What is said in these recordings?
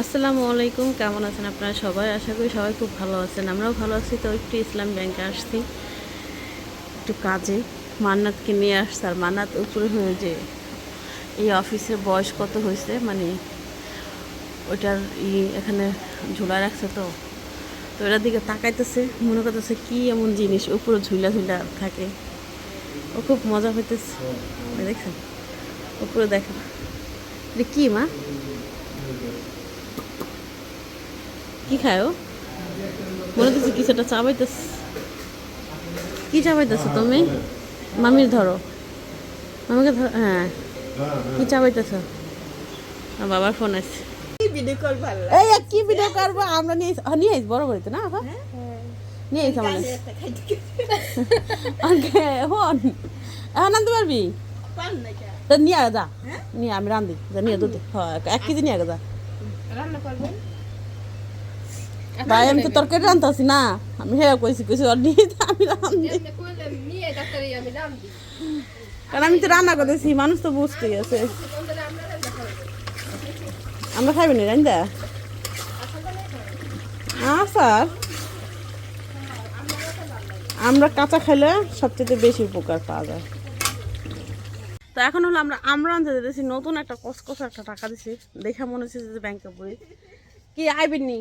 আসসালামু আলাইকুম, কেমন আছেন আপনারা সবাই? আশা করি সবাই খুব ভালো আছেন। আমরাও ভালো আছি, তো একটু ইসলাম ব্যাংকে আসছি। একটু কাজে। মান্নাতকে নিয়ে আসছে, আর মান্নাত উপরে হয়ে যে এই অফিসের বয়স কত হয়েছে মানে ওইটার ই এখানে ঝুলা রাখছে তো। তো এটার দিকে তাকাইতেছে, মনে করতেছে কি এমন জিনিস, উপরে ঝুলা ঝুলা থাকে। ও খুব মজা হইতেছে। দেখছেন? উপরে দেখেন। কি মা? কি খায়? ও মনে হচ্ছে কিছুটা চাবাইতেছ। কি চাবাইতেছো তুমি? মামির ধরো। মামিকে ধরো হ্যাঁ। কি চাবাইতেছ? আমার বাবার ফোন আছে। ভিডিও কল ভালো এই কি ভিডিও করব আমরা নিয়ে নিয়ে আইস বড় বাড়িতে না আপা? নিয়ে আইস আমাদের। ওকে হন। এখন আনতে পারবি? নিয়ে আগে যা। নিয়ে আমি রান্ধি। নিয়ে দুধ হ্যাঁ এক কেজি নিয়ে আগে যা। রান্না করবেন? ভাই আমি তো তরকারি রান্ধতেছি না। আমি হ্যাঁ কইছি কইছি আর নিয়ে আমি রান্ধি কারণ আমি তো রান্না করতেছি মানুষ তো আছে। কোনটা আমরা খাইবেন রান্দা স্যার। আমরা কাঁচা খাইলে সবচেয়ে বেশি উপকার পাওয়া যায়। তো এখন হলো আমরা আমরা আনতে দিতেছি, নতুন একটা কসকস একটা টাকা দিছি। দেখা মনে হচ্ছে যে ব্যাংকে বই কি আইবেন নি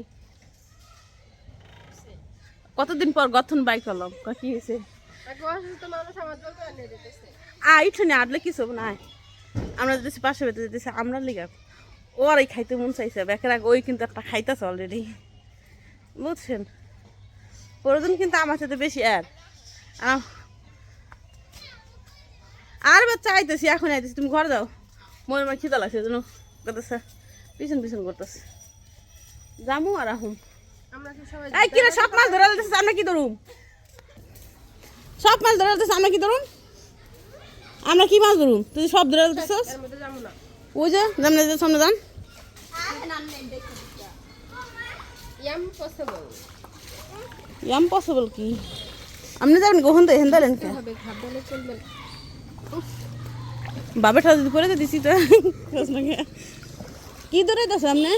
কতদিন পর গঠন বাইক হলাম কি হয়েছে? আগে অসুস্থ মানুষ আমার দরকার নিয়ে দিতেছে আ ইঠনে আডলে কিছু না আমরা যেতেছি পাশে বেতে যেতেছি আমরা লিগা এই খাইতে মন চাইছে বেকের আগে ওই কিন্তু একটা খাইতেছে অলরেডি বুঝছেন? প্রয়োজন কিন্তু আমার সাথে বেশি, আর। আর বাচ্চা আইতেছি এখন আইতেছি। তুমি ঘর যাও। মনে মনে খিদা লাগছে যেন। করতেছে পিছন পিছন করতেছে। যামু আর আহুম। আমরা এই কিরা সব মাছ ধরে আলতেছে আমরা কি ধরুম? সব মাছ ধরে আলতেছে আমরা কি ধরুম? আমরা কি মাছ ধরুম? তুই সব ধরে না। ওই যে জামনে যে সামনে যান ইয়াম পসিবল কি? আপনি যাবেন কখন তো হেন দিলেন কে? বাবার ঠাকুর যদি করে তো দিছি তো। কি ধরে তো সামনে?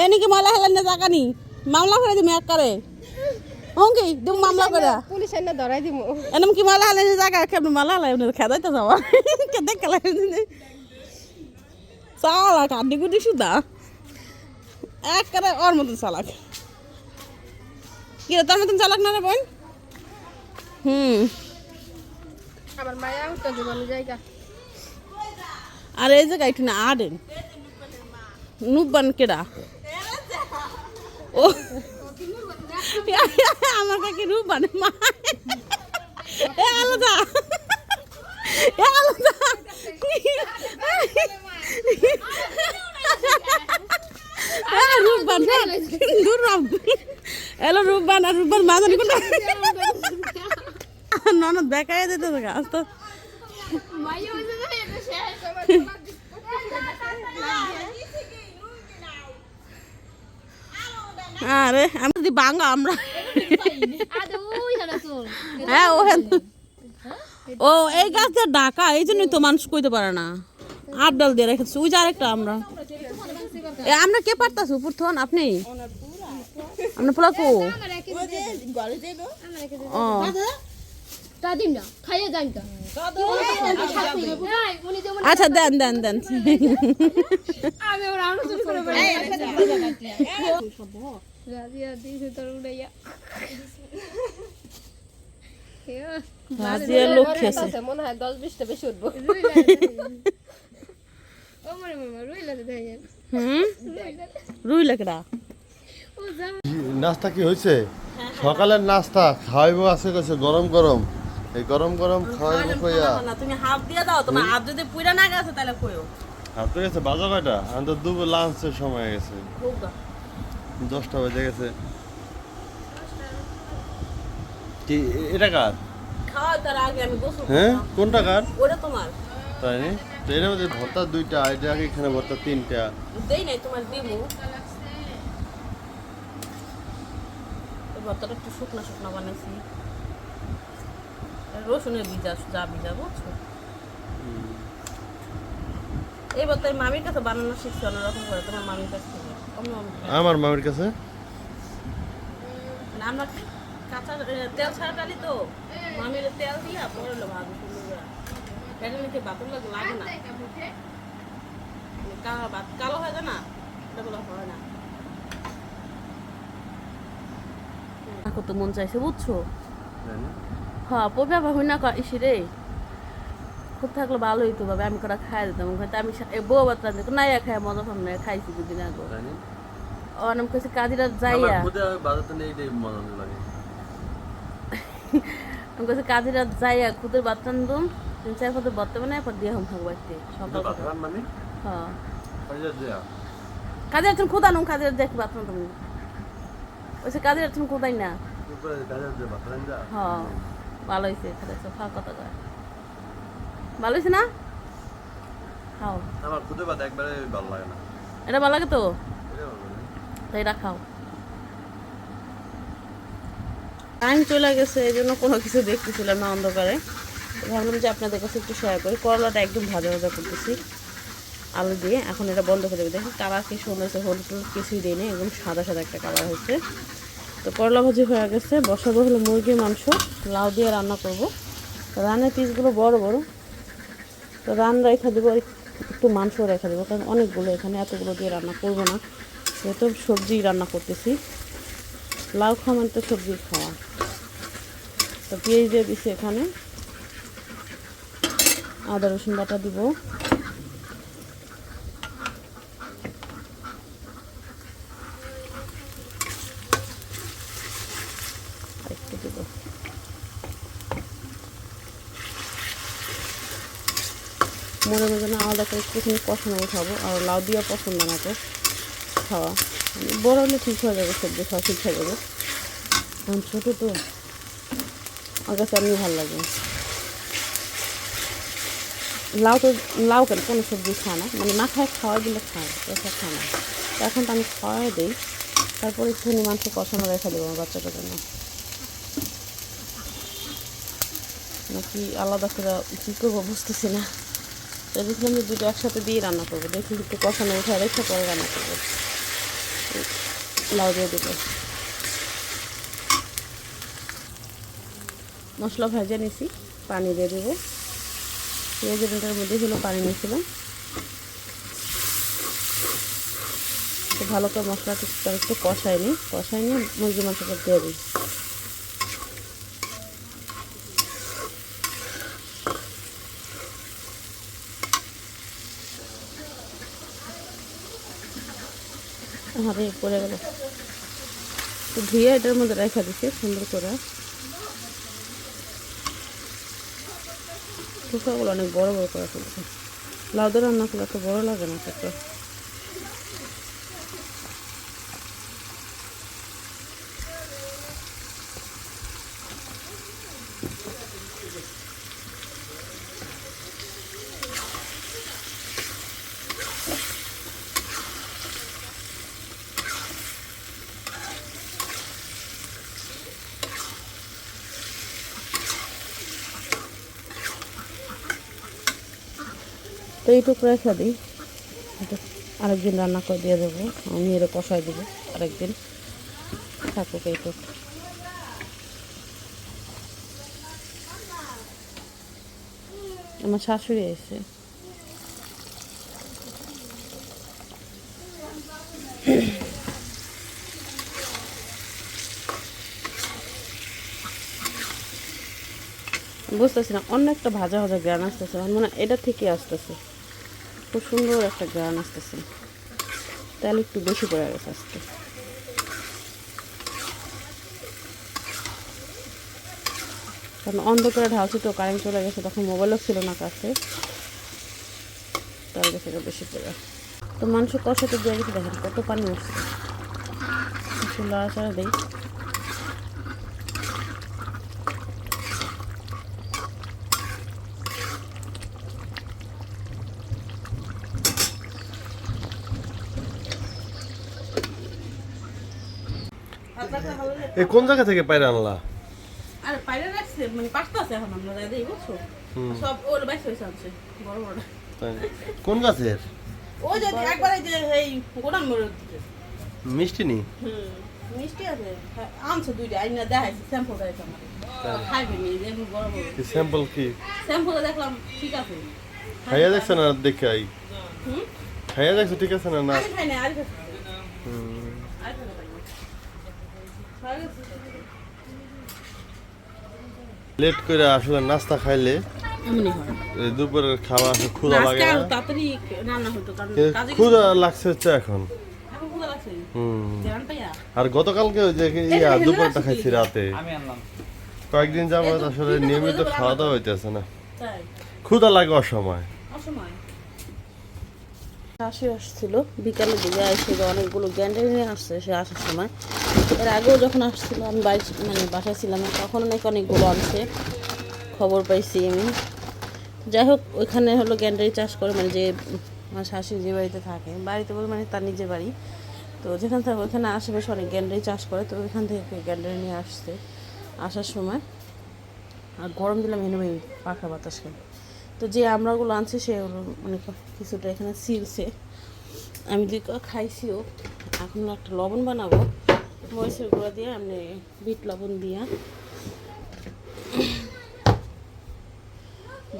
এ নাকি মালা হেলেন না জায়গা নি। মামলা করে দিবি এক করে। হঙ্গি তুমি মামলা করে। পুলিশ এনে ধরাই দিমু। এনম কি মালা হালে জায়গা কেমন মালা হালে খেদাই তো যাওয়া কেদে খেলাই চালাক আড্ডি গুডি সুদা। এক করে ওর মতন চালাক। কি রে তোর মতন চালাক না রে বোন? হুম। আমার মায়া উত্তর জীবনের জায়গা আর এই জায়গায় একটু না আডেন নুবান কেডা? ও। আমার কাকে রূপবান মা। এ আলাদা। দূর এলো রূপবান, আর রূপবান মাঝানি কোনটা। ননদ বেকায় যেতে আস্তে মায়া হইছে না এটা শেষ আমার আরে আমি যদি বাঙ্গা আমরা হ্যাঁ ও হ্যাঁ ও এই গাছটা ঢাকা এই জন্যই তো মানুষ কইতে পারে না। আবডাল দিয়ে রেখেছে ওই যে আরেকটা আমরা। আমরা কে পারতাছি উপর থন? আপনি? আমরা পোলা কো? ও। আচ্ছা দেন দেন দেন। রাজিয়া লোক খেয়েছে। মনে হয় দশ বিশটা বেশি উঠবো নাস্তা কি হয়েছে? সকালের নাস্তা খাওয়াইবো আছে কইছে গরম গরম। এই গরম গরম খাওয়াইবো কইয়া না তুমি হাফ দিয়ে দাও তোমার হাত যদি পুইরা না গেছে তাহলে কইও। হাতে গেছে বাজা কয়টা? আমি তো দুপুর লাঞ্চের সময় গেছে। দশটা বেজে গেছে। কি এটা কার? খাওয়া তার আগে আমি গোসল হ্যাঁ? কোনটা কার? ওটা তোমার। তাই নি? তো এর মধ্যে ভর্তা দুইটা এটা এখানে ভর্তা তিনটা। দেই নাই তোমার দিমু ভর্তাটা একটু শুকনা শুকনা বানাইছি। রসুনের বীজা যা বীজা বুঝছ? এবার তোর মামির কাছে বানানো শিখছে অন্যরকম করে। তোমার মামির কাছ থেকে আমার মামির কাছে? না, আমরা কাঁচা তেল ছাড়া ডালি তো। মামির তেল দিয়া করে এটা নিতে বাতুল লাগে লাগে না। মানে কালো ভাত কালো হয় না? এটা বলে হয় না। কত মন চাইছে বুঝছ? হ্যাঁ আবার হই না ইসি রে। খুব থাকলে ভালো হইতো বাবা আমি কটা খাই দিতাম। আমি সা- বউ বাতরা দিত না খাই মজা পাম না খাইছি দুদিন আগে। নাম কাছে কাজিরা যাইয়া। আমি কাছে কাজিরা যাইয়া খুদের বাতরান দুম তিন চার পথে বর্তে মানে এরপর দিয়ে হম থাকব একটু সকাল হ্যাঁ। কাজের তুমি খুদা নুম কাজের দেখ বাতরান তুমি ওইসে কাজের তুমি খুদাই না হ্যাঁ। ভালো হয়েছে খাওয়া কথা কয় ভালো হয়েছে না? খাও। আমার খুদে ভাত একবারে ভালো লাগে না। এটা ভালো লাগে তো? তাই এটা খাও। টাইম চলে গেছে এই জন্য কোনো কিছু দেখতেছিলাম না অন্ধকারে। ভাবলাম যে আপনাদের কাছে একটু শেয়ার করি। করলাটা একদম ভাজা ভাজা করতেছি। আলু দিয়ে এখন এটা বন্ধ করে দেবে। দেখুন কালার কি সুন্দর হয়েছে হলুদ টলুদ কিছুই দিই নি একদম সাদা সাদা একটা কালার হয়েছে। তো করলা ভাজি হয়ে গেছে। বসাবো হলো মুরগির মাংস। লাউ দিয়ে রান্না করব। রানের পিসগুলো বড় বড়। তো রান রেখে দেবো, একটু মাংস রেখে দেবো, কারণ অনেকগুলো এখানে এতগুলো দিয়ে রান্না করব না। যেহেতু সবজি রান্না করতেছি। লাউ খাওয়া মানে তো সবজি খাওয়া। তো পেঁয়াজ দিয়ে দিছি এখানে। আদা রসুন বাটা দিব আর একটু দিব মনে না, আলাদা করে একটুখানি কষানো উঠাবো আর লাউ দিয়ে পছন্দ না তো খাওয়া। মানে বড় হলে ঠিক হয়ে যাবে, সবজি খাওয়া ঠিক হয়ে যাবে। এখন ছোটো তো, আমার কাছে এমনি ভালো লাগে। লাউ তো, লাউ কেন, কোনো সবজি খায় না। মানে মাথায় খাওয়াই দিলে খায়, এসব খায় না। এখন তো আমি খাওয়াই দিই, তারপরে একটুখানি মাংস কষানো রেখে দেবো আমার বাচ্চাটার জন্য। নাকি আলাদা করে কী করব বুঝতেছি না। দেখলাম যে দুটো একসাথে দিয়ে রান্না করব। দেখি একটু কষানো উঠে রেখে পরে রান্না করব। লাউ দিয়ে দেবো। মশলা ভেজে নিছি, পানি দিয়ে দেবো। পেঁয়াজের মধ্যে ছিল পানি নিয়েছিলাম। ভালো করে মশলাটা একটু একটু কষাই নিই কষাই নিয়ে মুরগি মাংসটা দিয়ে দিই হাতে পড়ে গেল। ধুয়ে এটার মধ্যে রেখা দিচ্ছে সুন্দর করে। শুকাগুলো অনেক বড় বড় করে ফেলছে। লাউ রান্না করলে এত বড় লাগে না তো তো এইটুকু রেখে দিই। আরেকদিন রান্না করে দিয়ে দেবো। আমি এর কষাই দেবো আরেকদিন। থাকুক এইটুক আমার শাশুড়ি এসে বুঝতেছি না, অন্য একটা ভাজা ভাজা গ্রান আসতেছে, মনে এটা থেকে আসতেছে। খুব সুন্দর একটা গ্রান আসতেছে। তাহলে একটু বেশি পড়ে গেছে আজকে কারণ অন্ধকারে ঢালছি তো কারেন্ট চলে গেছে, তখন মোবাইলও ছিল না কাছে। তার এটা বেশি পড়ে তো মানুষের কষাতে দিয়ে গেছে দেখেন কত পানি উঠছে। লড়াচড়া দিই। এ কোন জায়গা থেকে পায়রা আনলা? আরে বাইরে রাখছে মানে পাঁচটা আছে এখন আমরা যাই বুঝছ? সব ওর বাইশ হয়েছে আছে বড় বড়? কোন গাছের? ওই যে একবারে যে এই গোডাম মোড়ের দিকে। মিষ্টি নি? হুম মিষ্টি আছে। হ্যাঁ, আনছে দুইটা আইনা দেখাইছি স্যাম্পল দেখাইছে আমার খাইবে নি যেমন বড় বড়। স্যাম্পল কি? স্যাম্পল দেখলাম ঠিক আছে। খাইয়া দেখছে না দেখে আই? হুম? খাইয়া দেখছ ঠিক আছে না না? খাই না আর খাই হুম। আর খাই লেট করে আসলে নাস্তা খাইলে এমনি হয়। এই দুপুরের খাওয়া ক্ষুধা লাগে ক্ষুধা লাগছে হচ্ছে এখন। আর গতকালকে ওই যে ইয়া দুপুরটা খাইছি রাতে। কয়েকদিন যাবত আসলে নিয়মিত খাওয়া দাওয়া হইতেছে না। তাই। ক্ষুধা লাগে অসময়। অসময়? শাশি আসছিল বিকালের দিকে এসে অনেকগুলো গ্যান্ডেল নিয়ে আসছে, সে আসার সময়। এর আগেও যখন আসছিল, আমি বাড়ি মানে বাসায় ছিলাম তখন অনেক অনেকগুলো আনছে। খবর পাইছি আমি। যাই হোক, ওইখানে হলো গ্যান্ডারি চাষ করে মানে যে আমার শাশুড়ি যে বাড়িতে থাকে, বাড়িতে বলে মানে তার নিজের বাড়ি। তো যেখান থেকে, ওইখানে আশেপাশে অনেক গ্যান্ডারি চাষ করে, তো ওইখান থেকে গ্যান্ডারি নিয়ে আসছে আসার সময়। আর গরম দিলাম ভাই পাখা বাতাস খেলো। তো যে আমরাগুলো আনছে সে হলো মানে কিছুটা এখানে সিলছে। আমি দুই খাইছিও এখন একটা লবণ বানাবো। মরিচের গুঁড়া দিয়ে আমি বিট লবণ দিয়া।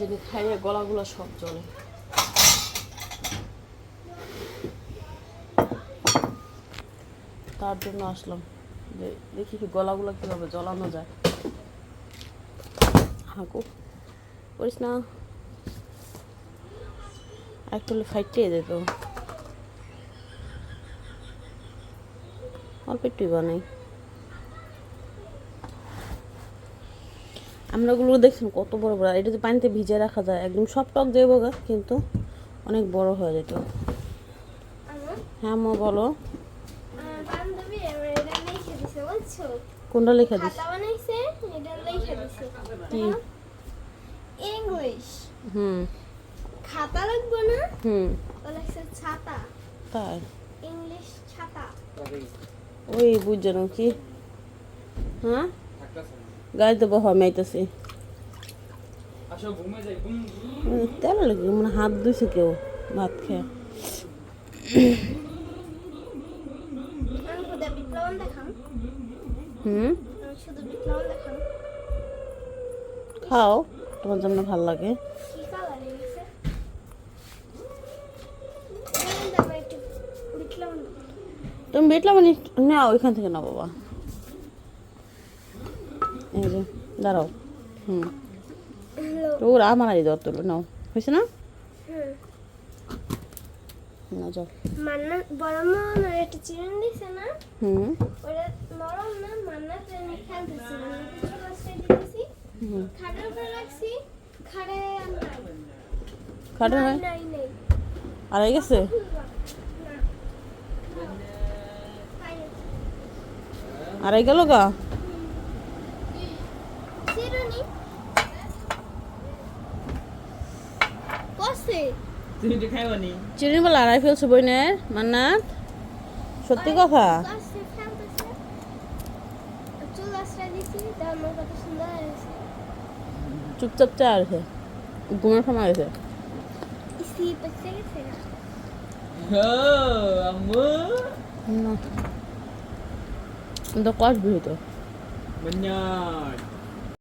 যদি খাইয়ে গলাগুলো সব জলে তার জন্য আসলাম। যে দেখি কি গলাগুলো কীভাবে জ্বলানো যায়। হাঁকু করিস না। একটু ফাইটিয়ে যেত অল্প একটুই বানাই। আমরাগুলো দেখছেন কত বড় বড় এটা তো পানিতে ভিজে রাখা যায় একদম সব টক দেবো গা কিন্তু অনেক বড় হয়ে যেত হ্যাঁ মা বলো। কোনটা লেখা দিস? কি? ইংলিশ। হুম। খাতা লাগবে না? হুম। ছাতা। তাই? ইংলিশ ছাতা। ওই বুঝছ কি? হ্যাঁ? গাড়িতে বহা মেয়েতেছি তেল লাগে মানে হাত ধুইছে কেউ ভাত খেয়ে। হুম? খাও তোমার জন্য ভালো লাগে কি কালার গেছে তারপর একটু বিপ্লবন তুমি বেটলা মানে না ওইখান থেকে নাও বাবা। এই যে দাঁড়াও। হুম। ওরা আমার আগে দেওয়ার তুলো নাও। হয়েছে না? না যাও। মান্না বড় মা একটা চিরুন দিছে না? হুম। ওটা নরম না মান্না ট্রেনে খেলতেছি মান্না কিছু রাস্তায় দিতেছি হুম। খাটের উপরে রাখছি খাটে আর নাই। কাটে নাই নাই নাই নেই। আর গেছে? না। আর হয়ে গেল গা। চিরুনি বলে আড়াই ফেলছে বইনের মান্নাত। সত্যি কথা? চুপচাপ চা আছে ঘুমের সময় আছে ইসি পেছে গেছে না হো আম্মু। না তো কষ বিহিত মন্যাট